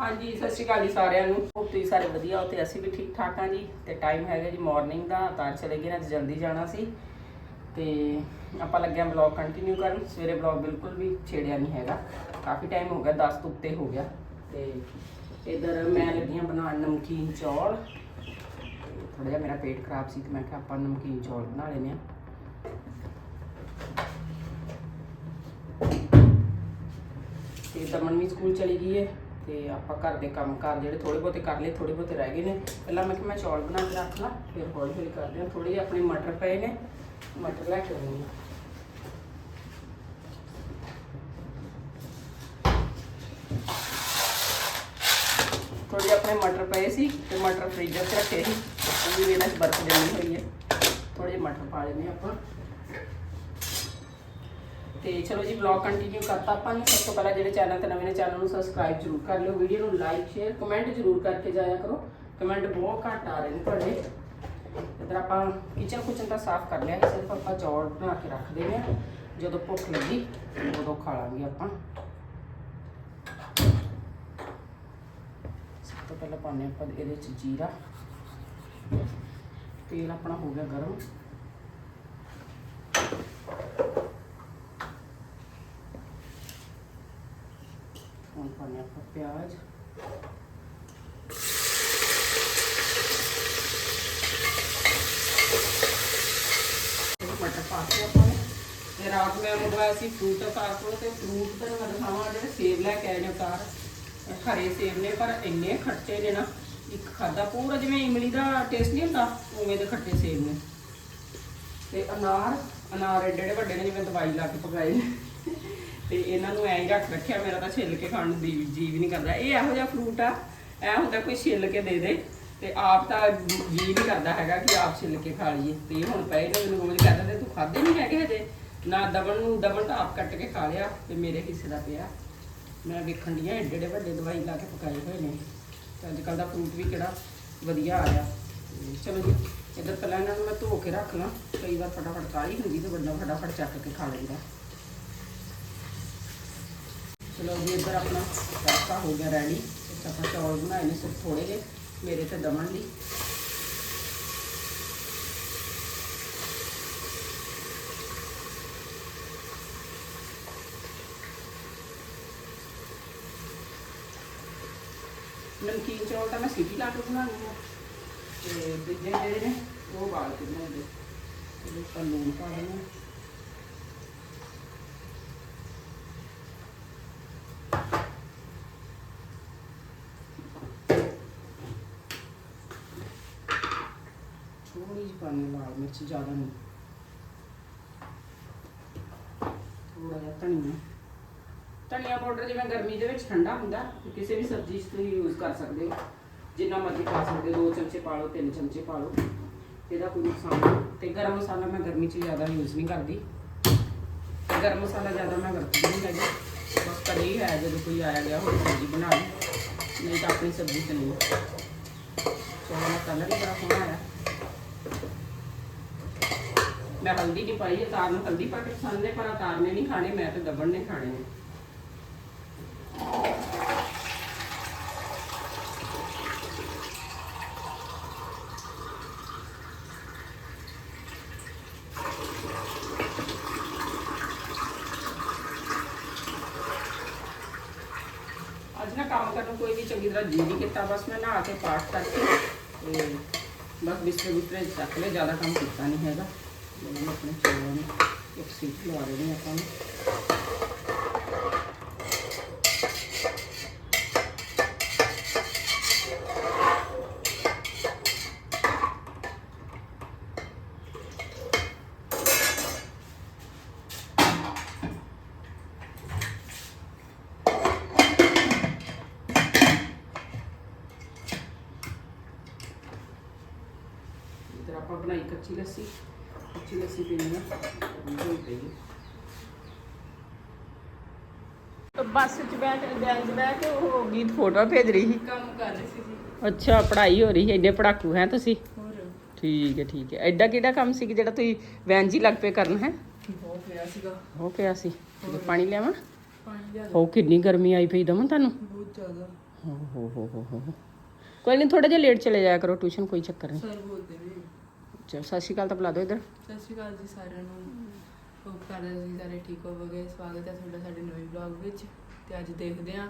ਹਾਂਜੀ, ਸਤਿ ਸ਼੍ਰੀ ਅਕਾਲ ਜੀ ਸਾਰਿਆਂ ਨੂੰ। ਹੋਪ ਤੁਸੀਂ ਸਾਰੇ ਵਧੀਆ ਹੋ ਤੇ ਅਸੀਂ ਵੀ ਠੀਕ ਠਾਕ ਹਾਂ ਜੀ। ਤੇ ਟਾਈਮ ਹੈਗਾ ਜੀ ਮਾਰਨਿੰਗ ਦਾ, ਤਾਂ ਚਲੇ ਗਏ ਨਾ ਅੱਜ ਜਲਦੀ ਜਾਣਾ ਸੀ। ਤੇ ਆਪਾਂ ਲੱਗਿਆ ਵਲੌਗ ਕੰਟੀਨਿਊ ਕਰਨ। ਸਵੇਰੇ ਵਲੌਗ ਬਿਲਕੁਲ ਵੀ ਛੇੜਿਆ ਨਹੀਂ ਹੈਗਾ। ਕਾਫੀ ਟਾਈਮ ਹੋ ਗਿਆ 10 ਤੋਂ ਉੱਤੇ ਹੋ ਗਿਆ। ਤੇ ਇਧਰ ਮੈਂ ਲੱਗੀਆਂ ਬਣਾਉਣ ਨਮਕੀਨ ਚੌਲ। ਥੋੜਾ ਜਿਹਾ ਮੇਰਾ ਪੇਟ ਖਰਾਬ ਸੀ ਤੇ ਮੈਂ ਕਿਹਾ ਆਪਾਂ ਨਮਕੀਨ ਚੌਲ ਬਣਾ ਲੈਨੇ ਆ ਤੇ ਦਮਨ ਵੀ ਸਕੂਲ ਚਲੀ ਗਈ ਹੈ ਤੇ ਆਪਾਂ ਘਰ ਦੇ ਕੰਮ ਕਾਰ ਜਿਹੜੇ ਥੋੜੇ ਬਹੁਤੇ ਕਰ ਲਏ ਥੋੜੇ ਬਹੁਤੇ ਰਹਿ ਗਏ ਨੇ। ਪਹਿਲਾਂ ਮੈਂ ਕਿਹਾ ਮੈਂ ਚੌਲ ਬਣਾ ਕੇ ਰੱਖ ਲਾਂ, ਫਿਰ ਹੌਲੀ ਹੌਲੀ ਕਰਦੇ ਹਾਂ। ਥੋੜੇ ਜਿਹੇ ਆਪਣੇ ਮਟਰ ਪਏ ਨੇ, ਮਟਰ ਲੈ ਕੇ ਆਉਂਦੀ ਹਾਂ। ਥੋੜੇ ਜਿਹੇ ਆਪਣੇ ਮਟਰ ਪਏ ਸੀ ਤੇ ਮਟਰ ਫ੍ਰੀਜ਼ਰ 'ਚ ਰੱਖੇ ਸੀ। ਉਹ ਵੀ ਇਹਨਾਂ 'ਚ ਬਰਫ਼ ਜੰਮੀ ਹੋਈ ਹੈ। ਥੋੜੇ ਜਿਹੇ ਮਟਰ ਪਾ ਲੈਨੇ ਆਪਾਂ। ਤੇ ਚਲੋ ਜੀ ਵਲੌਗ ਕੰਟੀਨਿਊ ਕਰਤਾ ਆਪਾਂ ਨੇ। ਸਭ ਤੋਂ ਪਹਿਲਾਂ ਜਿਹੜੇ ਚੈਨਲ ਤੇ ਨਵੇਂ ਨੇ ਚੈਨਲ ਨੂੰ ਸਬਸਕ੍ਰਾਈਬ ਜ਼ਰੂਰ ਕਰ ਲਿਓ ਵੀਡੀਓ ਨੂੰ ਲਾਈਕ ਸ਼ੇਅਰ ਕਮੈਂਟ ਜ਼ਰੂਰ ਕਰਕੇ ਜਾਇਆ ਕਰੋ। ਕਮੈਂਟ ਬਹੁਤ ਘੱਟ ਆ ਰਹੇ ਨੇ ਤੁਹਾਡੇ। ਇਧਰ ਆਪਾਂ ਕਿਚਨ ਕੁਚਨ ਤਾਂ ਸਾਫ਼ ਕਰ ਲਿਆ, ਸਿਰਫ ਆਪਾਂ ਚੌਲ ਬਣਾ ਕੇ ਰੱਖ ਦੇਣੇ ਆ। ਜਦੋਂ ਭੁੱਖ ਲੱਗੀ, ਉਦੋਂ ਖਾ ਲਾਂਗੇ ਆਪਾਂ। ਸਭ ਤੋਂ ਪਹਿਲਾਂ ਪਾਉਂਦੇ ਆਪਾਂ ਇਹਦੇ ਵਿੱਚ ਜੀਰਾ। ਤੇਲ ਆਪਣਾ ਹੋ ਗਿਆ ਗਰਮ। ਹੁਣ ਪਾਉਂਦੇ ਆਪਾਂ ਪਿਆਜ਼ ਮਟਰ ਪਾ ਕੇ ਆਪਾਂ ਨੇ ਤੇ ਰਾਤ ਮੈਂ ਮੰਗਵਾਇਆ ਸੀ ਫਰੂਟ ਕਾਰ ਕੋਲ ਤੇ ਫਰੂਟ ਤਾਂ ਮੈਂ ਦਿਖਾਵਾਂ ਜਿਹੜੇ ਸੇਬ ਲੈ ਕੇ ਆਏ ਨੇ ਉਤਾਰ ਹਰੇ ਸੇਬ ਨੇ, ਪਰ ਇੰਨੇ ਖੱਟੇ ਨੇ ਨਾ। ਇੱਕ ਖਾਦਾ ਪੂਰਾ ਜਿਵੇਂ ਇਮਲੀ ਦਾ ਟੇਸਟ ਨਹੀਂ ਹੁੰਦਾ, ਉਵੇਂ ਦੇ ਖੱਟੇ ਸੇਬ ਨੇ। ਤੇ ਅਨਾਰ ਅਨਾਰ ਏਡੇ ਏਡੇ ਵੱਡੇ ਨੇ ਜਿਵੇਂ ਦਵਾਈ ਲਾ ਕੇ ਪਕਾਏ ਨੇ। ਤੇ ਇਹਨਾਂ ਨੂੰ ਐਂ ਹੀ ਰੱਖ ਰੱਖਿਆ, ਮੇਰਾ ਤਾਂ ਛਿੱਲ ਕੇ ਖਾਣ ਨੂੰ ਦੀ ਜੀ ਵੀ ਨਹੀਂ ਕਰਦਾ। ਇਹ ਇਹੋ ਜਿਹਾ ਫਰੂਟ ਆ, ਐ ਹੁੰਦਾ ਕੋਈ ਛਿੱਲ ਕੇ ਦੇ ਦੇ, ਤੇ ਆਪ ਤਾਂ ਜੀ ਨਹੀਂ ਕਰਦਾ ਹੈਗਾ ਕਿ ਆਪ ਛਿੱਲ ਕੇ ਖਾ ਲਈਏ। ਤੇ ਹੁਣ ਪਏ ਨੇ ਮੈਨੂੰ ਕੋਲ ਕਹਿੰਦਾ ਤੇ ਤੂੰ ਖਾਦੇ ਨਹੀਂ ਹੈਗੇ ਹਜੇ? ਨਾ ਦਬਣ ਨੂੰ ਦਬਣ ਤਾਂ ਆਪ ਕੱਟ ਕੇ ਖਾ ਲਿਆ ਤੇ ਮੇਰੇ ਹਿੱਸੇ ਦਾ ਪਿਆ। ਮੈਂ ਵੇਖਣ ਡੀਆਂ ਏਡੇ ਏਡੇ ਵੱਡੇ ਦਵਾਈ ਲਾ ਕੇ ਪਕਾਏ ਹੋਏ ਨੇ। ਤੇ ਅੱਜ ਕੱਲ ਦਾ ਫਰੂਟ ਵੀ ਕਿਹੜਾ ਵਧੀਆ ਆ ਰਿਹਾ। ਚਲੋ ਜੀ, ਇੱਧਰ ਪਹਿਲਾਂ ਇਹਨਾਂ ਨੂੰ ਮੈਂ ਧੋ ਕੇ ਰੱਖ ਲਾਂ। ਕਈ ਵਾਰ ਫਟਾਫਟ ਕਾਲੀ ਹੁੰਦੀ ਤੇ ਬੰਦਾ ਫਟਾਫਟ ਚੱਕ ਕੇ ਖਾ ਲੈਂਦਾ। ਚਲੋ ਜੀ, ਇੱਧਰ ਆਪਣਾ ਤੜਕਾ ਹੋ ਗਿਆ ਰੈਡੀ ਤੇ ਆਪਾਂ ਚੌਲ ਬਣਾਏ ਨੇ ਸਿਰਫ ਥੋੜੇ ਜਿਹੇ, ਮੇਰੇ ਤੇ ਦਮਨ ਲਈ ਨਮਕੀਨ ਚੌਲ ਤਾਂ ਮੈਂ ਸਿੱਧੀ ਲਾ ਕੇ ਬਣਾਉਂਦੀ ਹਾਂ। ਤੇ ਦੂਜੇ ਜਿਹੜੇ ਨੇ, ਉਹ ਬਾਲ ਕੇ ਬਣਾਉਂਦੇ। ਇਹਦੇ ਲੂਣ ਪਾ ਦੇਣਾ। ਥੋੜੀ ਜਿਹੀ ਪਾਣੀ ਲਾਲ ਮਿਰਚ ਜ਼ਿਆਦਾ ਨਹੀਂ। ਥੋੜਾ ਜਿਹਾ ਧਨੀਆ। ਧਨੀਆ ਪਾਊਡਰ ਜਿਵੇਂ ਗਰਮੀ ਦੇ ਵਿੱਚ ਠੰਡਾ ਹੁੰਦਾ ਕਿਸੇ ਵੀ ਸਬਜ਼ੀ 'ਚ ਤੁਸੀਂ ਯੂਜ਼ ਕਰ ਸਕਦੇ ਹੋ। ਜਿੰਨਾ ਮਰਜ਼ੀ ਪਾ ਸਕਦੇ ਹੋ, ਦੋ ਚਮਚੇ ਪਾ ਲਓ, ਤਿੰਨ ਚਮਚੇ ਪਾ ਲਓ। ਇਹਦਾ ਕੋਈ ਨੁਕਸਾਨ ਨਹੀਂ। ਤੇ ਗਰਮ ਮਸਾਲਾ ਮੈਂ ਗਰਮੀ 'ਚ ਜ਼ਿਆਦਾ ਯੂਜ਼ ਨਹੀਂ ਕਰਦੀ। ਗਰਮ ਮਸਾਲਾ ਜ਼ਿਆਦਾ ਮੈਂ ਵਰਤਦੀ ਨਹੀਂ ਹੈਗੀ। ਬਸ ਕਦੀ ਹੈ ਜਦੋਂ ਕੋਈ ਆਇਆ ਗਿਆ ਹੋਵੇ, ਸਬਜ਼ੀ ਬਣਾ ਲਈ। ਨਹੀਂ ਤਾਂ ਆਪਣੀ ਸਬਜ਼ੀ ਚੱਲੀ ਚਲੋ, ਮੈਂ ਕਲਰ ਹੀ ਬੜਾ ਸੋਹਣਾ ਆਇਆ। ਮੈਂ ਹਲਦੀ ਨਹੀਂ ਪਾਈ ਅਤਾਰ ਨੂੰ ਹਲਦੀ ਪਾ ਕੇ ਪਸੰਦ ਨੇ ਪਰ ਅਤਾਰ ਨੇ ਨਹੀਂ ਖਾਣੇ, ਮੈਂ ਤੇ ਦਬਣ ਨੇ ਖਾਣੇ ਨੇ। ਅੱਜ ਨਾ ਕੰਮ ਕਰਨ ਨੂੰ ਕੋਈ ਵੀ ਚੰਗੀ ਤਰ੍ਹਾਂ ਜੀ ਨਹੀਂ ਕੀਤਾ, ਬਸ ਮੈਂ ਨਹਾ ਕੇ ਪਾਠ ਕਰਕੇ ਤੇ ਬਸ ਬਿਸਤਰੇ ਬਿਸਤਰੇ ਚੱਕ ਲਿਆ ਜ਼ਿਆਦਾ ਕੰਮ ਕੀਤਾ ਨਹੀਂ ਹੈਗਾ। ਮੈਂ ਆਪਣੇ ਚੌਲਾਂ ਨੂੰ ਇੱਕ ਸੀਟ ਲਵਾ ਦੇਣੀ ਆਪਾਂ ਨੂੰ ਆਪਾਂ ਬਣਾਈ ਕੱਚੀ ਲੱਸੀ। ਕੱਚੀ ਲੱਸੀ ਪੀਣੀ ਆ? ਉਹ ਪਈ ਬੱਸ 'ਚ ਬੈਠ ਬੈਂਚ ਬੈਠ ਕੇ ਉਹ ਗੀਤ ਫੋਟੋ ਭੇਜ ਰਹੀ ਸੀ। ਕੰਮ ਕਰ ਰਹੀ ਸੀ ਜੀ। ਅੱਛਾ ਪੜ੍ਹਾਈ ਹੋ ਰਹੀ ਹੈ ਏਡੇ ਪੜਾਕੂ ਹੈ ਤੁਸੀਂ? ਹੋਰ? ਠੀਕ ਹੈ ਠੀਕ ਹੈ। ਐਡਾ ਕਿਹੜਾ ਕੰਮ ਸੀ ਕਿ ਜਿਹੜਾ ਤੁਸੀਂ ਵੈਨ ਜੀ ਲੱਗ ਪਏ ਕਰਨ ਹੈ? ਬਹੁਤ ਪਿਆ ਸੀਗਾ। ਹੋ ਪਿਆ ਸੀ। ਪਾਣੀ ਲਿਆਵਾਂ? ਪਾਣੀ ਲਿਆ ਹੋ ਕਿੰਨੀ ਗਰਮੀ ਆਈ ਪਈ ਦਮਨ ਤੁਹਾਨੂੰ? ਬਹੁਤ ਜ਼ਿਆਦਾ। ਹੋ ਹੋ ਹੋ ਹੋ ਹੋ ਕੋਈ ਨਹੀਂ ਥੋੜਾ ਜਿਹਾ ਲੇਟ ਚਲੇ ਜਾਇਆ ਕਰੋ ਟਿਊਸ਼ਨ ਕੋਈ ਚੱਕਰ ਨਹੀਂ ਸਰ ਬੋਲਦੇ ਨੇ। ਚਲੋ ਸਤਿ ਸ਼੍ਰੀ ਅਕਾਲ ਤਾਂ ਬੁਲਾ ਦਿਓ ਇੱਧਰ। ਸਤਿ ਸ਼੍ਰੀ ਅਕਾਲ ਜੀ ਸਾਰਿਆਂ ਨੂੰ। ਹੋਪ ਕਰਦੇ ਹਾਂ ਤੁਸੀਂ ਸਾਰੇ ਠੀਕ ਹੋਵੋਗੇ। ਸਵਾਗਤ ਹੈ ਤੁਹਾਡਾ ਸਾਡੇ ਨਵੇਂ ਵਲੌਗ ਵਿੱਚ। ਤੇ ਅੱਜ ਦੇਖਦੇ ਹਾਂ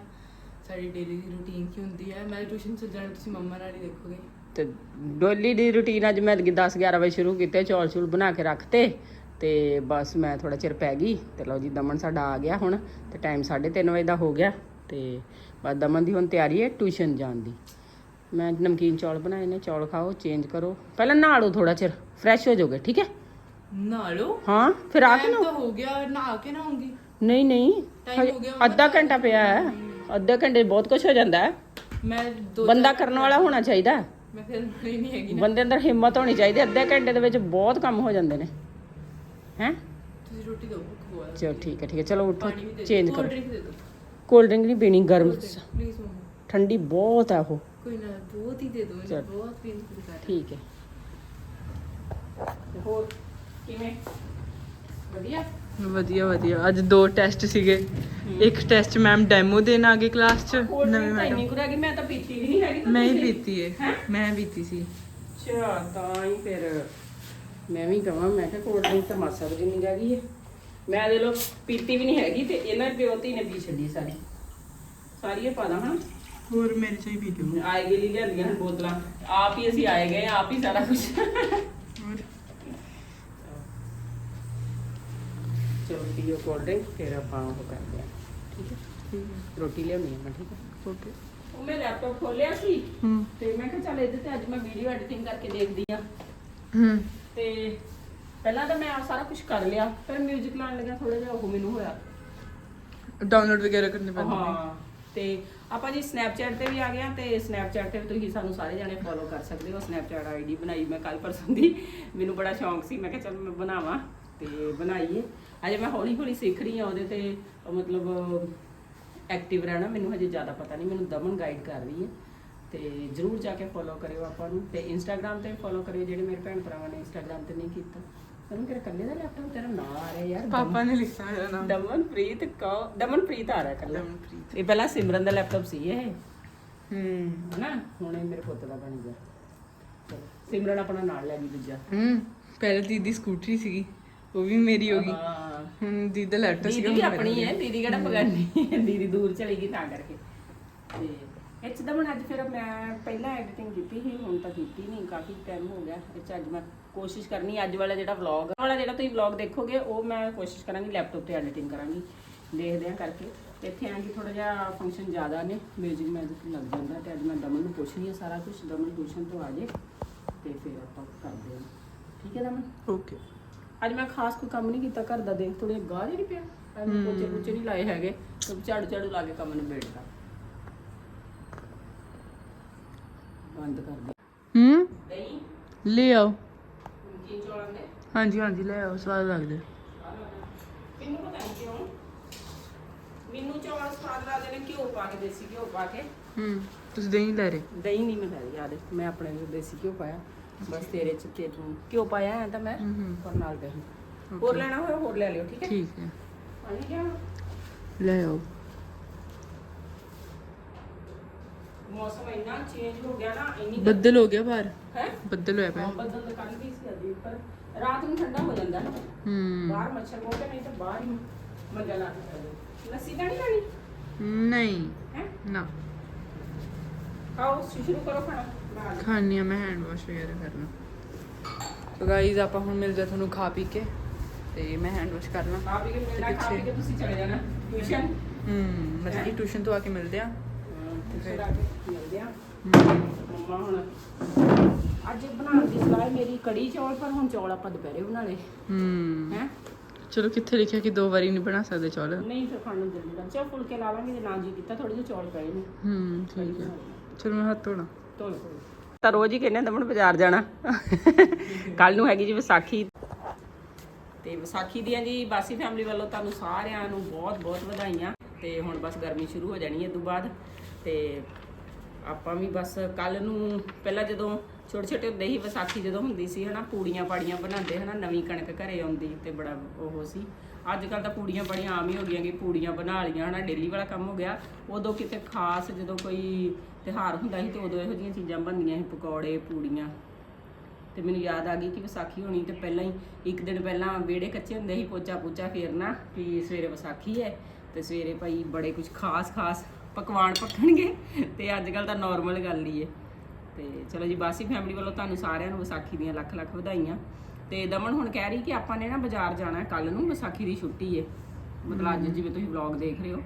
ਸਾਡੀ ਡੇਲੀ ਦੀ ਰੁਟੀਨ ਕੀ ਹੁੰਦੀ ਹੈ। ਮੈਂ ਟਿਊਸ਼ਨ ਚ ਜਾਣਾ ਤੁਸੀਂ ਮੰਮਾ ਨਾਲ ਹੀ ਦੇਖੋਗੇ। ਤੇ ਡੋਲੀ ਦੀ ਰੁਟੀਨ ਅੱਜ ਮੈਂ 10 11 ਵਜੇ ਸ਼ੁਰੂ ਕੀਤੇ ਚੌਲ ਚੂਲ ਬਣਾ ਕੇ ਰੱਖਤੇ। ਤੇ ਬਸ ਮੈਂ ਥੋੜਾ ਚਿਰ ਪੈ ਗਈ। ਤੇ ਲਓ ਜੀ ਦਮਨ ਸਾਡਾ ਆ ਗਿਆ ਹੁਣ। ਤੇ ਟਾਈਮ 3:30 ਵਜੇ ਦਾ ਹੋ ਗਿਆ। ਤੇ ਬਸ ਦਮਨ ਦੀ ਹੁਣ ਤਿਆਰੀ ਹੈ ਟਿਊਸ਼ਨ ਜਾਣ ਦੀ। ਮੈਂ ਨਮਕੀਨ ਚੌਲ ਬਣਾਏ ਨੇ ਚੌਲ ਖਾਓ ਚੇਂਜ ਕਰੋ। ਪਹਿਲਾਂ ਨਹਾ ਲਓ ਥੋੜਾ ਚਿਰ ਫਰੈਸ਼ ਹੋ ਜਾਓਗੇ ਠੀਕ ਹੈ? ਨਹਾ ਲਓ ਹਾਂ ਫਿਰ ਆ ਕੇ ਨਾ ਤਾਂ ਹੋ ਗਿਆ ਨਹਾ ਕੇ ਨਹਾਉਂਗੀ ਨਹੀਂ ਨਹੀਂ ਹੋ ਗਿਆ, ਅੱਧਾ ਘੰਟਾ ਪਿਆ ਹੈ। ਅੱਧਾ ਘੰਟੇ ਬਹੁਤ ਕੁਝ ਹੋ ਜਾਂਦਾ ਹੈ। ਮੈਂ ਦੋ ਬੰਦਾ ਕਰਨ ਵਾਲਾ ਹੋਣਾ ਚਾਹੀਦਾ ਹੈ। ਮੈਂ ਫਿਰ ਨਹੀਂ ਨਹੀਂ ਹੈਗੀ ਨਾ। ਬੰਦੇ ਅੰਦਰ ਹਿੰਮਤ ਹੋਣੀ ਚਾਹੀਦੀ ਹੈ। ਅੱਧੇ ਘੰਟੇ ਦੇ ਵਿੱਚ ਬਹੁਤ ਕੰਮ ਹੋ ਜਾਂਦੇ ਨੇ। ਹੈ? ਤੁਸੀਂ ਰੋਟੀ ਦਿਓ ਭੁੱਖ ਬਹੁਤ ਹੈ। ਚਲੋ ਠੀਕ ਹੈ ਠੀਕ ਹੈ। ਚਲੋ ਉੱਠੋ ਪਾਣੀ ਵੀ ਦੇ ਚੇਂਜ ਦਿਓ ਕਰੋ। ਡਰਿੰਕ ਦੇ ਦਿਓ। ਕੋਲਡ ਡਰਿੰਕ ਨਹੀਂ ਪੀਣੀ ਗਰਮ ਪਲੀਜ਼ ਮੰਮਾ। ਠੰਡੀ ਬਹੁਤ ਆ ਉਹ। ਕੋਈ ਨਾ ਬਹੁਤ ਹੀ ਦੇ ਦਿਓ ਚੱਲ। ਮੈਨੂੰ ਬਹੁਤ ਪੀਣ ਦੀ ਕਰ ਠੀਕ ਹੈ। ਹੋਰ ਕਿਵੇਂ? ਵਧੀਆ? ਵਧੀਆ ਵਧੀਆ। ਅੱਜ ਦੋ ਟੈਸਟ ਸੀਗੇ। ਇੱਕ ਟੈਸਟ ਮੈਮ ਡੈਮੋ ਦੇਣ ਆ ਗਏ ਕਲਾਸ ਚ। ਕੋਲਡ ਨਵੇਂ ਤਾਂ ਮੈਡਮ ਇੰਨੀ ਕੁ ਰਹਿ ਗਈ ਮੈਂ ਤਾਂ ਪੀਤੀ ਵੀ ਨਹੀਂ ਹੈਗੀ ਤਾਂ ਮੈਂ ਹੀ ਤੁਸੀਂ- ਪੀਤੀ ਏ। ਮੈਂ ਪੀਤੀ ਸੀ। ਅੱਛਾ ਤਾਂ ਹੀ ਫਿਰ ਮੈਂ ਵੀ ਕਹਾਂ ਮੈਂ ਕਿਹਾ ਕੋਲਡ ਡਰਿੰਕ ਤਾਂ ਮਾਸਾ ਵੀ ਨਹੀਂ ਰਹਿ ਗਈ ਹੈ ਮੈਂ ਦੇ ਲੋ ਪੀਤੀ ਵੀ ਨਹੀਂ ਹੈਗੀ ਤੇ ਇਹਨਾਂ ਪਿਓ ਧੀ ਨੇ ਪੀ ਛੱਡੀ ਸਾਰੀ। ਸਾਰੀ ਇਹ ਪਾ ਦਾਂ ਹਾਂ ਹੋਰ ਮੇਰੇ ਚ ਹੀ ਪੀ ਆਏ ਗਏ ਲਈ ਲਿਆਂਦੀਆਂ ਹਨ ਬੋਤਲਾਂ। ਆਪ ਹੀ ਅਸੀਂ ਆਏ ਗਏ ਆਪ ਹੀ ਸਾਰਾ ਕੁਝ ਹੋਰ? ਚਲੋ ਪੀਓ ਕੋਲਡ ਡਰਿੰਕ ਫਿਰ ਆਪਾਂ ਉਹ ਕਰਦੇ ਹਾਂ। ਠੀਕ ਹੈ। ਰੋਟੀ ਲਿਆਉਣੀ ਹੈ ਮੈਂ ਠੀਕ ਹੈ? ਓਕੇ। ਉਹ ਮੈਂ ਲੈਪਟਾਪ ਖੋਲਿਆ ਸੀ ਹੂੰ। ਤੇ ਮੈਂ ਕਿਹਾ ਚੱਲ ਇਹਦੇ ਤੇ ਅੱਜ ਮੈਂ ਵੀਡੀਓ ਐਡੀਟਿੰਗ ਕਰਕੇ ਦੇਖਦੀ ਆ ਹੂੰ। ਤੇ ਪਹਿਲਾਂ ਤਾਂ ਮੈਂ ਆ ਸਾਰਾ ਕੁਝ ਕਰ ਲਿਆ ਪਰ 뮤직 ਲਾਉਣ ਲੱਗਿਆ ਥੋੜਾ ਜਿਹਾ ਉਹ ਮੈਨੂੰ ਹੋਇਆ। ਡਾਊਨਲੋਡ ਵਗੈਰਾ ਕਰਨੇ ਪੈਂਦੇ ਨੇ। ਹਾਂ ਤੇ ਆਪਾਂ ਜੀ ਸਨੈਪਚੈਟ ਤੇ ਵੀ ਆ ਗਏ ਆ ਤੇ ਸਨੈਪਚੈਟ ਤੇ ਵੀ ਤੁਸੀਂ ਸਾਨੂੰ ਸਾਰੇ ਜਣੇ ਫੋਲੋ ਕਰ ਸਕਦੇ ਹੋ। ਸਨੈਪਚੈਟ ਆਈਡੀ ਬਣਾਈ ਮੈਂ ਕੱਲ ਪਰਸੋਂ ਦੀ। ਮੈਨੂੰ ਬੜਾ ਸ਼ੌਂਕ ਸੀ। ਮੈਂ ਕਿਹਾ ਚੱਲ ਮੈਂ ਬਣਾਵਾਂ ਤੇ ਬਣਾਈਏ। ਅਜੇ ਮੈਂ ਹੌਲੀ ਹੌਲੀ ਸਿੱਖ ਰਹੀ ਆ ਉਹਦੇ ਤੇ ਮਤਲਬ ਐਕਟਿਵ ਰਹਿਣਾ ਮੈਨੂੰ ਹਜੇ ਜ਼ਿਆਦਾ ਪਤਾ ਨਹੀਂ। ਮੈਨੂੰ ਦਮਨ ਗਾਈਡ ਕਰ ਰਹੀ ਹੈ ਤੇ ਜਰੂਰ ਜਾ ਕੇ ਫੋਲੋ ਕਰਿਓ ਆਪਾਂ ਨੂੰ। ਤੇ ਇੰਸਟਾਗ੍ਰam ਤੇ ਫੋਲੋ ਕਰਿਓ ਜਿਹੜੇ ਮੇਰੇ ਭੈਣ ਭਰਾਵਾਂ ਨੇ। ਇੰਸਟਾਗ੍ਰam ਤੇ ਨਹੀਂ ਕੀਤਾ। ਤੈਨੂੰ ਕਿਹੜਾ ਕੱਲੇ ਦਾ ਲੈਪਟਾਪ ਤੇਰਾ ਨਾਂ ਆ ਰਿਹਾ ਯਾਰ ਪਾਪਾ ਨੇ ਲਿਖਿਆ ਮੇਰਾ ਨਾਮ। ਦਮਨਪ੍ਰੀਤ ਕੌ ਦਮਨਪ੍ਰੀਤ ਆ ਰਿਹਾ ਕੱਲਾ ਦਮਨਪ੍ਰੀਤ। ਇਹ ਪਹਿਲਾਂ ਸਿਮਰਨ ਦਾ ਲੈਪਟਾਪ ਸੀ ਇਹ। ਹੂੰ। ਹਨਾ? ਹੁਣ ਇਹ ਮੇਰੇ ਪੁੱਤ ਦਾ ਬਣ ਗਿਆ। ਚਲੋ, ਸਿਮਰਨ ਆਪਣਾ ਨਾਲ ਲੈ ਗਈ ਦੂਜਾ। ਹੂੰ ਪਹਿਲੇ ਦੀਦੀ ਸਕੂਟਰੀ ਸੀਗੀ ਉਹ ਵੀ ਮੇਰੀ ਹੋ ਗਈ। ਹਾਂ ਹੁਣ ਦੀਦੀ ਦਾ ਲੈਪਟਾਪ ਸੀਗਾ ਦੀਦੀ ਵੀ ਹੁਣ ਮੇਰਾ ਆਪਣੀ ਹੋ। ਦੀਦੀ ਕਿਹੜਾ ਪਗਾਨੀ ਹੈ ਦੀਦੀ ਦੂਰ ਚਲੀ ਗਈ ਤਾਂ ਕਰਕੇ। ਤੇ ਇਹ 'ਚ ਦਮਨ ਅੱਜ ਫਿਰ ਮੈਂ ਪਹਿਲਾਂ ਐਡੀਟਿੰਗ ਕੀਤੀ ਸੀ ਹੁਣ ਤਾਂ ਕੀਤੀ ਨਹੀਂ ਕਾਫੀ ਟਾਈਮ ਹੋ ਗਿਆ। ਇਹ 'ਚ ਅੱਜ ਮੈਂ ਕੋਸ਼ਿਸ਼ ਕਰਨੀ ਅੱਜ ਵਾਲਾ ਜਿਹੜਾ ਵਲੌਗ ਵਾਲਾ ਜਿਹੜਾ ਤੁਸੀਂ ਵਲੌਗ ਦੇਖੋਗੇ ਉਹ ਮੈਂ ਕੋਸ਼ਿਸ਼ ਕਰਾਂਗੀ ਲੈਪਟਾਪ ਤੇ ਐਡੀਟਿੰਗ ਕਰਾਂਗੀ। ਦੇਖਦੇ ਹਾਂ ਕਰਕੇ। ਇੱਥੇ ਆਂ ਕਿ ਥੋੜਾ ਜਿਹਾ ਫੰਕਸ਼ਨ ਜ਼ਿਆਦਾ ਨੇ 뮤직 ਮੈਜਿਕ ਲੱਗ ਜਾਂਦਾ ਤੇ ਅੱਜ ਮੈਂ ਦਮਨ ਨੂੰ ਪੁੱਛਣੀ ਹੈ ਸਾਰਾ ਕੁਝ ਦਮਨ ਟਿਊਸ਼ਨ ਤੋਂ ਆ ਜੇ ਤੇ ਫਿਰ ਆਪਾਂ ਕਰਦੇ ਹਾਂ। ਠੀਕ ਹੈ ਦਮਨ? ਓਕੇ ਅੱਜ ਮੈਂ ਖਾਸ ਕੋਈ ਕੰਮ ਨਹੀਂ ਕੀਤਾ ਘਰ ਦਾ ਦੇਖ ਥੋੜੇ ਗਾਹ ਨਹੀਂ ਪਿਆ। ਪੋਚੇ ਪੋਚੇ ਨਹੀਂ ਲਾਏ ਹੈਗੇ ਤੇ ਝਾੜੂ ਝਾੜੂ ਲਾ ਕੇ ਕੰਮ ਨਿਬੇੜਦਾ ਬੰਦ ਕਰ ਦੇ ਹੂੰ? ਦਹੀਂ ਲੈ ਆਓ। ਨਮਕੀਨ ਚੌਲਾਂ ਦੇ ਹਾਂਜੀ ਹਾਂਜੀ ਲੈ ਆਓ ਸਵਾਦ ਲੱਗਦੇ। ਮੈਨੂੰ ਪਤਾ ਨਹੀਂ ਕਿਉਂ। ਮੈਨੂੰ ਚੌਲ ਸਵਾਦ ਲੱਗਦੇ ਨੇ ਘਿਓ ਪਾ ਕੇ ਦੇਸੀ ਘਿਓ ਪਾ ਕੇ। ਹੂੰ ਤੁਸੀਂ ਦਹੀਂ ਲੈ ਰਹੇ? ਦਹੀਂ ਨਹੀਂ ਮੈਂ ਲਈ ਯਾਦ ਮੈਂ ਆਪਣੇ ਨੂੰ ਦੇਸੀ ਘਿਓ ਪਾਇਆ। ਬਸ ਤੇਰੇ ਚ ਤੇ ਤੂੰ ਘਿਓ ਪਾਇਆ ਹੈ ਤਾਂ ਮੈਂ ਹੂੰ ਹੂੰ। ਪਰ ਨਾਲ ਦਹੀਂ ਹੋਰ ਲੈਣਾ ਹੋਇਆ ਹੋਰ ਲੈ ਲਿਓ ਠੀਕ ਹੈ? ਠੀਕ ਹੈ। ਪਾਣੀ ਲੈ ਆਓ। ਮੌਸਮ ਇੰਨਾ ਚੇਂਜ ਹੋ ਗਿਆ ਨਾ ਇੰਨੀ ਬੱਦਲ ਹੋ ਗਿਆ ਬਾਹਰ। ਹੈ? ਬੱਦਲ ਹੋਇਆ ਪਿਆ। ਹਾਂ ਬੱਦਲ ਤਾਂ ਕੱਲ ਵੀ ਸੀ ਅੱਜ ਪਰ ਰਾਤ ਨੂੰ ਠੰਡਾ ਹੋ ਜਾਂਦਾ ਨਾ। ਹੂੰ। ਬਾਹਰ ਮੱਛਰ ਬਹੁਤ ਨਹੀਂ ਤਾਂ ਬਾਹਰ ਹੀ ਮੰਜਾ ਲਾ ਕੇ ਪੈ ਲੱਸੀ ਤਾਂ ਨਹੀਂ ਖਾਣੀ? ਨਹੀਂ। ਹੈ? ਨਾ। ਖਾਓ ਸ਼ੁਰੂ ਕਰੋ ਖਾਣਾ। ਖਾਣੀ ਆ ਮੈਂ ਹੈਂਡ ਵਾਸ਼ ਵਗੈਰਾ ਕਰਨਾ। ਸੋ ਗਾਈਜ਼ ਆਪਾਂ ਹੁਣ ਮਿਲਦੇ ਹਾਂ ਤੁਹਾਨੂੰ ਖਾ ਪੀ ਕੇ ਤੇ ਮੈਂ ਹੈਂਡ ਵਾਸ਼ ਕਰਨਾ। ਖਾ ਪੀ ਕੇ ਮਿਲਣਾ ਖਾ ਪੀ ਕੇ ਤੁਸੀਂ ਚਲੇ ਜਾਣਾ। ਟਿਊਸ਼ਨ। ਹੂੰ ਮਤਲਬ ਟਿਊਸ਼ਨ ਤੋਂ ਆ ਕੇ ਮਿਲਦੇ ਆ ਫਿਰ ਆ ਕੇ ਮਿਲਦੇ ਆ। ਮੰਮਾ ਹੁਣ ਅੱਜ ਬਣਾਉਣ ਦੀ ਸਲਾਹ ਹੈ ਮੇਰੀ ਕੜੀ ਚੌਲ ਪਰ ਹੁਣ ਚੌਲ ਆਪਾਂ ਦੁਪਹਿਰੇ ਬਣਾ ਲਏ। ਹੂੰ। ਹੈ? ਚਲੋ ਕਿੱਥੇ ਲਿਖਿਆ ਕਿ ਦੋ ਵਾਰੀ ਨਹੀਂ ਬਣਾ ਸਕਦੇ ਚੌਲ? ਨਹੀਂ ਫਿਰ ਖਾਣ ਨੂੰ ਦਿਲ ਨਹੀਂ ਕਰਦਾ ਫੁਲਕੇ ਲਾ ਲਾਂਗੇ ਜੇ ਨਾ ਜੀ ਕੀਤਾ ਥੋੜੇ ਜਿਹੇ ਚੌਲ ਪਏ ਨੇ। ਹੂੰ ਠੀਕ ਹੈ। ਚਲੋ ਮੈਂ ਹੱਥ ਧੋਣਾ। ਧੋਲ। ਤਾਂ ਰੋਜ਼ ਹੀ ਕਹਿੰਦੇ ਦਮਨ ਬਾਜ਼ਾਰ ਜਾਣਾ। ਕੱਲ ਨੂੰ ਹੈਗੀ ਜੀ ਵਿਸਾਖੀ। ਤੇ ਵਿਸਾਖੀ ਦੀਆਂ ਜੀ ਬਾਸੀ ਫੈਮਿਲੀ ਵੱਲੋਂ ਤੁਹਾਨੂੰ ਸਾਰਿਆਂ ਨੂੰ ਬਹੁਤ ਬਹੁਤ ਵਧਾਈਆਂ। ਤੇ ਹੁਣ ਬਸ ਗਰਮੀ ਸ਼ੁਰੂ ਹੋ ਜਾਣੀ ਹੈ ਤੋਂ ਬਾਅਦ। ਤੇ ਆਪਾਂ ਵੀ ਬਸ ਕੱਲ ਨੂੰ ਪਹਿਲਾਂ ਜਦੋਂ ਛੋਟੇ ਛੋਟੇ ਹੁੰਦੇ ਸੀ, ਵਿਸਾਖੀ ਜਦੋਂ ਹੁੰਦੀ ਸੀ, ਹਨਾ, ਪੂੜੀਆਂ ਪਾੜੀਆਂ ਬਣਾਉਂਦੇ, ਹਨਾ, ਨਵੀਂ ਕਣਕ ਘਰੇ ਆਉਂਦੀ ਤੇ ਬੜਾ ਉਹ ਸੀ। ਅੱਜ ਕੱਲ ਤਾਂ ਪੂੜੀਆਂ ਬੜੀਆਂ ਆਮ ਹੀ ਹੋ ਗਈਆਂ ਕਿ ਪੂੜੀਆਂ ਬਣਾ ਲਈਆਂ, ਹਨਾ, ਡੇਲੀ ਵਾਲਾ ਕੰਮ ਹੋ ਗਿਆ। ਉਦੋਂ ਕਿਤੇ ਖਾਸ ਜਦੋਂ ਕੋਈ ਤਿਉਹਾਰ ਹੁੰਦਾ ਸੀ ਤੇ ਉਦੋਂ ਇਹੋ ਜਿਹੀਆਂ ਚੀਜ਼ਾਂ ਬਣਦੀਆਂ ਸੀ, ਪਕੌੜੇ, ਪੂੜੀਆਂ। ਤੇ ਮੈਨੂੰ ਯਾਦ ਆ ਗਈ ਕਿ ਵਿਸਾਖੀ ਹੋਣੀ ਤੇ ਪਹਿਲਾਂ ਹੀ, ਇੱਕ ਦਿਨ ਪਹਿਲਾਂ ਵਿਹੜੇ ਕੱਚੇ ਹੁੰਦੇ ਸੀ ਪੋਚਾ ਪੂਚਾ ਫੇਰਨਾ ਵੀ ਸਵੇਰੇ ਵਿਸਾਖੀ ਹੈ ਤੇ ਸਵੇਰੇ ਭਾਈ ਬੜੇ ਕੁਝ ਖਾਸ ਖਾਸ ਪਕਵਾਨ ਪੱਕਣਗੇ ਤੇ ਅੱਜ ਕੱਲ ਤਾਂ ਨਾਰਮਲ ਗੱਲ ਹੀ ਹੈ ਤੇ ਚਲੋ ਜੀ, ਬਾਸੀ ਫੈਮਿਲੀ ਵੱਲੋਂ ਤੁਹਾਨੂੰ ਸਾਰਿਆਂ ਨੂੰ ਵਿਸਾਖੀ ਦੀਆਂ ਲੱਖ ਲੱਖ ਵਧਾਈਆਂ। ਤੇ ਦਮਨ ਹੁਣ ਕਹਿ ਰਹੀ ਕਿ ਆਪਾਂ ਨੇ ਨਾ ਬਾਜ਼ਾਰ ਜਾਣਾ ਕੱਲ ਨੂੰ ਵਿਸਾਖੀ ਦੀ ਛੁੱਟੀ ਹੈ ਮਤਲਬ ਅੱਜ ਜਿਵੇਂ ਤੁਸੀਂ ਵਲੌਗ ਦੇਖ ਰਹੇ ਹੋ।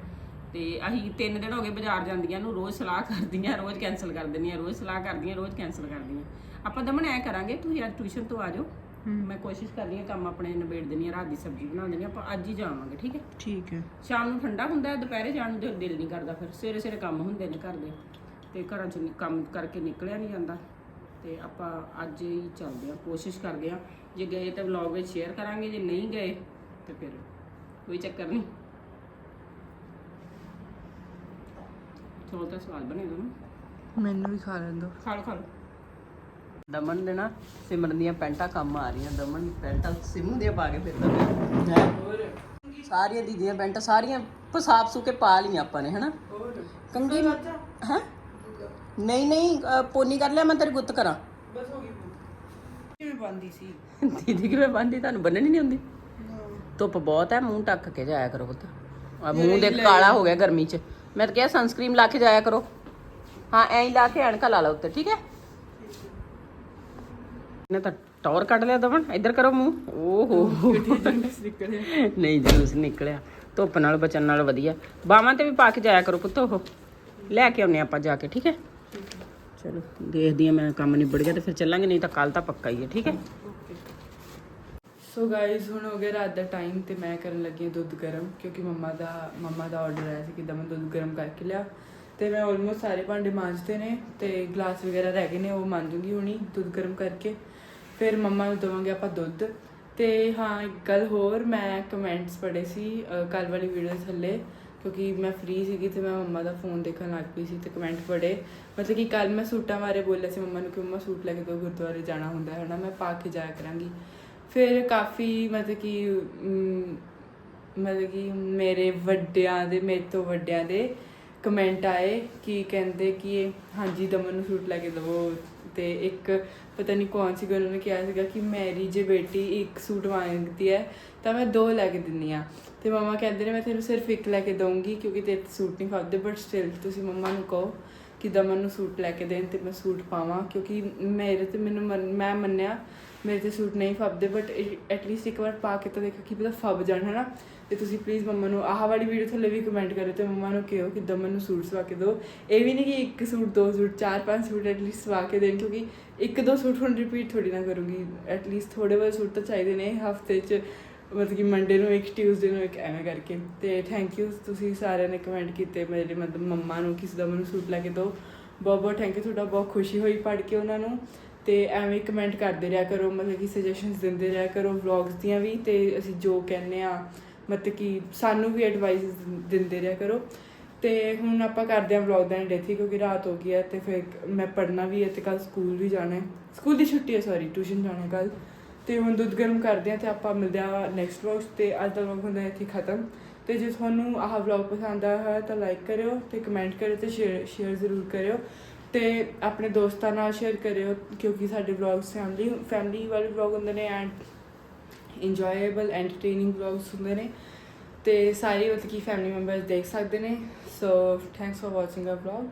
ਤੇ ਅਸੀਂ ਤਿੰਨ ਦਿਨ ਹੋ ਗਏ ਬਾਜ਼ਾਰ ਜਾਂਦੀਆਂ ਨੂੰ, ਰੋਜ਼ ਸਲਾਹ ਕਰਦੀਆਂ, ਰੋਜ਼ ਕੈਨਸਲ ਕਰ ਦਿੰਦੀਆਂ, ਰੋਜ਼ ਸਲਾਹ ਕਰਦੀਆਂ, ਰੋਜ਼ ਕੈਨਸਲ ਕਰਦੀਆਂ ਆਪਾਂ ਦਮਨ ਐ ਕਰਾਂਗੇ, ਤੁਸੀਂ ਅੱਜ ਟਿਊਸ਼ਨ ਤੋਂ ਆ ਜਾਓ। ਮੈਂ ਕੋਸ਼ਿਸ਼ ਕਰਦੀ ਹਾਂ ਕੰਮ ਆਪਣੇ ਨਿਬੇੜ ਦੇਣੀ ਆ ਰਾਤ ਦੀ ਸਬਜ਼ੀ ਬਣਾ ਆ, ਆਪਾਂ ਅੱਜ ਹੀ ਜਾਵਾਂਗੇ ਠੀਕ ਹੈ? ਠੀਕ ਹੈ। ਸ਼ਾਮ ਨੂੰ ਠੰਡਾ ਹੁੰਦਾ ਹੈ ਦੁਪਹਿਰੇ ਜਾਣ ਨੂੰ ਦਿਲ ਦਿਲ ਨਹੀਂ ਕਰਦਾ ਫਿਰ ਸਵੇਰੇ ਸਵੇਰੇ ਕੰਮ ਹੁੰਦੇ ਨੇ ਘਰ ਦੇ ਤੇ ਘਰਾਂ 'ਚ ਨੀ- ਕੰਮ ਕਰਕੇ ਨਿਕਲਿਆ ਨਹੀਂ ਜਾਂਦਾ ਤੇ ਆਪਾਂ ਅੱਜ ਹੀ ਚੱਲਦੇ ਹਾਂ ਕੋਸ਼ਿਸ਼ ਕਰਦੇ ਹਾਂ ਜੇ ਗਏ ਤਾਂ ਵਲੌਗ ਵਿੱਚ ਸ਼ੇਅਰ ਕਰਾਂਗੇ ਜੇ ਨਹੀਂ ਗਏ ਤੇ ਫਿਰ ਕੋਈ ਚੱਕਰ ਨਹੀਂ। ਚੌਲ ਤਾਂ ਸਵਾਦ ਬਣੇਗਾ ਨਾ। ਮੈਨੂੰ ਵੀ ਖਾ ਲੈਣ ਦੋ। ਖਾ ਲਓ ਖਾ ਲਓ। ਦਮਨ ਦੇ ਨਾ ਸਿਮਰਨ ਦੀਆਂ ਪੈਂਟਾਂ ਕੰਮ ਆ ਰਹੀਆਂ। ਦਮਨ ਪੈਂਟਾਂ ਸਿਮੂ ਦੀਆਂ ਪਾ ਕੇ ਫਿਰਦਾ ਹੈ? ਸਾਰੀਆਂ ਦੀਦੀਆਂ ਪੈਂਟਾਂ ਸਾਰੀਆਂ ਪਸਾਬ ਸੂ ਕੇ ਪਾ ਲਈਆਂ ਆਪਾਂ ਨੇ ਹਨਾ? ਕੰਗੀ ਹਾਂ? ਨਹੀਂ ਨਹੀਂ ਅ, ਪੋਨੀ ਕਰ ਲਿਆ ਮੈਂ ਤੇਰੀ ਗੁੱਤ ਕਰਾਂ। ਬਸ ਹੋ ਗਈ ਕਿਵੇਂ ਬੰਦੀ ਸੀ? ਦੀਦੀ ਕਿਵੇਂ ਬੰਦੀ ਤੁਹਾਨੂੰ ਬੰਨਣੀ ਨਹੀਂ ਹੁੰਦੀ ਧੁੱਪ ਬਹੁਤ ਹੈ ਮੂੰਹ ਢੱਕ ਕੇ ਜਾਇਆ ਕਰੋ ਪੁੱਤ। ਆ ਮੂੰਹ ਦੇ ਕਾਲਾ ਹੋ ਗਿਆ ਗਰਮੀ 'ਚ। ਮੈਂ ਤਾਂ ਕਿਹਾ ਸਨਸਕ੍ਰੀਮ ਲਾ ਕੇ ਜਾਇਆ ਕਰੋ। ਹਾਂ ਐਂ ਹੀ ਲਾ ਕੇ ਐਨਕਾ ਲਾ ਲਾ ਉੱਤੇ ਠੀਕ ਹੈ? ਇਹਨੇ ਤਾਂ ਟੌਰ ਕੱਢ ਲਿਆ ਦਵਨ ਇੱਧਰ ਕਰੋ ਮੂੰਹ। ਓਹੋ। ਨਹੀਂ, ਜਲੂਸ ਨਿਕਲਿਆ। ਧੁੱਪ ਨਾਲ ਬਚਣ ਨਾਲ ਵਧੀਆ। ਬਾਵਾਂ ਤੇ ਵੀ ਪਾ ਕੇ ਜਾਇਆ ਕਰੋ ਪੁੱਤ ਉਹ। ਲੈ ਕੇ ਆਉਨੇ ਆਪਾਂ ਜਾ ਕੇ, ਠੀਕ ਹੈ? ਚਲੋ, ਦੇਖਦੀ ਆ ਮੈਂ ਕੰਮ ਨਿਬੜ ਗਿਆ ਤੇ ਫਿਰ ਚੱਲਾਂਗੇ, ਨਹੀਂ ਤਾਂ ਕੱਲ ਤਾਂ ਪੱਕਾ ਹੀ ਹੈ, ਠੀਕ ਹੈ? ਸੋ ਗਾਇਜ਼ ਹੁਣ ਹੋ ਗਿਆ ਰਾਤ ਦਾ ਟਾਈਮ ਤੇ ਮੈਂ ਕਰਨ ਲੱਗੀ ਹਾਂ ਦੁੱਧ ਗਰਮ, ਕਿਉਂਕਿ ਮੰਮਾ ਦਾ ਮੰਮਾ ਦਾ ਆਰਡਰ ਆਇਆ ਸੀ ਕਿ ਦਮਨ ਦੁੱਧ ਗਰਮ ਕਰਕੇ ਲਿਆ। ਤੇ ਮੈਂ ਆਲਮੋਸਟ ਸਾਰੇ ਭਾਂਡੇ ਮਾਂਜਦੇ ਨੇ ਤੇ ਗਲਾਸ ਵਗੈਰਾ ਰਹਿ ਗਏ ਨੇ, ਉਹ ਮਾਂਜੂਗੀ ਹੁਣੀ ਦੁੱਧ ਗਰਮ ਕਰਕੇ। ਫਿਰ ਮੰਮਾ ਨੂੰ ਦਵਾਂਗੇ ਆਪਾਂ ਦੁੱਧ। ਤੇ ਹਾਂ, ਇੱਕ ਗੱਲ ਹੋਰ, ਮੈਂ ਕਮੈਂਟਸ ਪੜ੍ਹੇ ਸੀ ਕੱਲ ਵਾਲੀ ਵੀਡੀਓ ਥੱਲੇ, ਕਿਉਂਕਿ ਮੈਂ ਫ੍ਰੀ ਸੀਗੀ ਤੇ ਮੈਂ ਮੰਮਾ ਦਾ ਫੋਨ ਦੇਖਣ ਲੱਗ ਪਈ ਸੀ ਤੇ ਕਮੈਂਟ ਪੜ੍ਹੇ। ਮਤਲਬ ਕਿ ਕੱਲ ਮੈਂ ਸੂਟਾਂ ਬਾਰੇ ਬੋਲਿਆ ਸੀ ਮੰਮਾ ਨੂੰ ਕਿ ਮੰਮਾ ਸੂਟ ਲੈ ਕੇ ਦੋ, ਗੁਰਦੁਆਰੇ ਜਾਣਾ ਹੁੰਦਾ ਹੈ ਨਾ, ਮੈਂ ਪਾ ਕੇ ਜਾਇਆ ਕਰਾਂਗੀ। ਫਿਰ ਕਾਫੀ ਮਤਲਬ ਕਿ ਮਤਲਬ ਕਿ ਮੇਰੇ ਵੱਡਿਆਂ ਦੇ, ਮੇਰੇ ਤੋਂ ਵੱਡਿਆਂ ਦੇ ਕਮੈਂਟ ਆਏ ਕਿ ਕਹਿੰਦੇ ਕਿ ਹਾਂਜੀ ਦਮਨ ਨੂੰ ਸੂਟ ਲੈ ਕੇ ਦਵੋ। ਤੇ ਇੱਕ ਪਤਾ ਨਹੀਂ ਕੌਣ ਸੀ ਉਹਨਾਂ ਨੇ ਕਿਹਾ ਸੀਗਾ ਕਿ ਮੇਰੀ ਜੇ ਬੇਟੀ ਇੱਕ ਸੂਟ ਮੰਗਦੀ ਹੈ ਤਾਂ ਮੈਂ ਦੋ ਲੈ ਕੇ ਦਿੰਨੀ ਆ। ਤੇ ਮਮਾ ਕਹਿੰਦੇ ਨੇ, ਮੈਂ ਤੈਨੂੰ ਸਿਰਫ ਇੱਕ ਲੈ ਕੇ ਦਊਂਗੀ ਕਿਉਂਕਿ ਤੇਰੇ ਸੂਟ ਨਹੀਂ ਫਾਦੇ ਬਟ ਸਟਿਲ ਤੁਸੀਂ ਮੰਮਾ ਨੂੰ ਕਹੋ। ਕਿ ਦਮਨ ਨੂੰ ਸੂਟ ਲੈ ਕੇ ਦੇਣ ਤੇ ਮੈਂ ਸੂਟ ਪਾਵਾਂ, ਕਿਉਂਕਿ ਮੇਰੇ ਤੇ ਮੈਨੂੰ ਮੰਨ- ਮੈਂ ਮੰਨਿਆ ਮੇਰੇ ਤੇ ਸੂਟ ਨਹੀਂ ਫੱਬਦੇ ਬਟ ਐਟਲੀਸਟ ਇੱਕ ਵਾਰ ਪਾ ਕੇ ਤਾਂ ਦੇਖੋ ਕਿ ਪਤਾ ਫੱਬ ਜਾਣ ਹੈ ਨਾ ਤੇ ਤੁਸੀਂ ਪਲੀਜ਼ ਮੰਮਾ ਨੂੰ ਆਹ ਵਾਲੀ ਵੀਡੀਓ ਥੱਲੇ ਵੀ ਕਮੈਂਟ ਕਰਿਓ ਤੇ ਮੰਮਾ ਨੂੰ ਕਿਹੋ ਕਿ ਦਮਨ ਨੂੰ ਸੂਟ ਸਵਾ ਕੇ ਦਿਓ। ਇਹ ਵੀ ਨਹੀਂ ਕਿ ਇੱਕ ਸੂਟ, ਦੋ ਸੂਟ, ਚਾਰ, ਪੰਜ ਸੂਟ ਐਟਲੀਸਟ ਸਵਾ ਕੇ ਦੇਣ, ਕਿਉਂਕਿ ਇੱਕ, ਦੋ ਸੂਟ ਹੁਣ ਰਿਪੀਟ ਥੋੜੀ ਨਾ ਕਰੂੰਗੀ। ਐਟਲੀਸਟ ਥੋੜੇ ਬਹੁਤ ਸੂਟ ਤਾਂ ਚਾਹੀਦੇ ਨੇ ਹਫ਼ਤੇ 'ਚ। ਮਤਲਬ ਕਿ ਮੰਡੇ ਨੂੰ ਇੱਕ ਟਿਊਜ਼ਡੇ ਨੂੰ ਇੱਕ, ਐਵੇਂ ਕਰਕੇ। ਤੇ ਥੈਂਕ ਯੂ ਤੁਸੀਂ ਸਾਰਿਆਂ ਨੇ ਕਮੈਂਟ ਕੀਤੇ ਮੇਰੇ ਮਤਲਬ ਮੰਮਾ ਨੂੰ, ਕਿਸੇ ਦਾ ਮੈਨੂੰ ਸੂਟ ਲੈ ਕੇ ਦਿਓ। ਬਹੁਤ ਬਹੁਤ ਥੈਂਕ ਯੂ ਤੁਹਾਡਾ ਬਹੁਤ ਖੁਸ਼ੀ ਹੋਈ ਪੜ੍ਹ ਕੇ ਉਹਨਾਂ ਨੂੰ। ਤੇ ਐਵੇਂ ਕਮੈਂਟ ਕਰਦੇ ਰਿਹਾ ਕਰੋ, ਮਤਲਬ ਕਿ ਸੁਜੈਸ਼ਨਸ ਦਿੰਦੇ ਰਿਹਾ ਕਰੋ ਵਲੌਗਸ ਦੀਆਂ ਵੀ। ਤੇ ਅਸੀਂ ਜੋ ਕਹਿੰਨੇ ਆ ਮਤਲਬ ਕਿ ਸਾਨੂੰ ਵੀ ਐਡਵਾਈਸ ਦਿੰਦੇ ਰਿਹਾ ਕਰੋ। ਤੇ ਹੁਣ ਆਪਾਂ ਕਰਦੇ ਹਾਂ ਵਲੌਗ ਦਾ ਐਂਡ ਇੱਥੇ, ਕਿਉਂਕਿ ਰਾਤ ਹੋ ਗਈ ਹੈ ਤੇ ਫਿਰ ਮੈਂ ਪੜ੍ਹਨਾ ਵੀ ਹੈ ਤੇ ਕੱਲ ਸਕੂਲ ਵੀ ਜਾਣਾ ਹੈ। ਸਕੂਲ ਦੀ ਛੁੱਟੀ ਹੈ ਸੌਰੀ ਟਿਊਸ਼ਨ ਜਾਣਾ ਕੱਲ ਤੇ ਹੁਣ ਦੁੱਧ ਗਰਮ ਕਰਦੇ ਹਾਂ ਤੇ ਆਪਾਂ ਮਿਲਦੇ ਹਾਂ ਨੈਕਸਟ ਵਲੌਗ ਤੇ ਅੱਜ ਦਾ ਵਲੌਗ ਹੁੰਦਾ ਇੱਥੇ ਖਤਮ। ਤੇ ਜੇ ਤੁਹਾਨੂੰ ਆਹ ਵਲੌਗ ਪਸੰਦ ਆਇਆ ਹੋਇਆ ਤਾਂ ਲਾਈਕ ਕਰਿਓ ਤੇ ਕਮੈਂਟ ਕਰਿਓ ਤੇ ਸ਼ੇਅਰ ਸ਼ੇਅਰ ਜ਼ਰੂਰ ਕਰਿਓ। ਤੇ ਆਪਣੇ ਦੋਸਤਾਂ ਨਾਲ ਸ਼ੇਅਰ ਕਰਿਓ ਕਿਉਂਕਿ ਸਾਡੇ ਵਲੌਗਸ ਫੈਮਿਲੀ ਫੈਮਿਲੀ ਵਾਲੇ ਵਲੌਗ ਹੁੰਦੇ ਨੇ ਐਂਡ ਇੰਜੋਏਬਲ ਐਂਟਰਟੇਨਿੰਗ ਵਲੌਗਸ ਹੁੰਦੇ ਨੇ। ਤੇ ਸਾਰੇ ਮਤਲਬ ਕਿ ਫੈਮਿਲੀ ਮੈਂਬਰਸ ਦੇਖ ਸਕਦੇ ਨੇ। So thanks for watching our vlog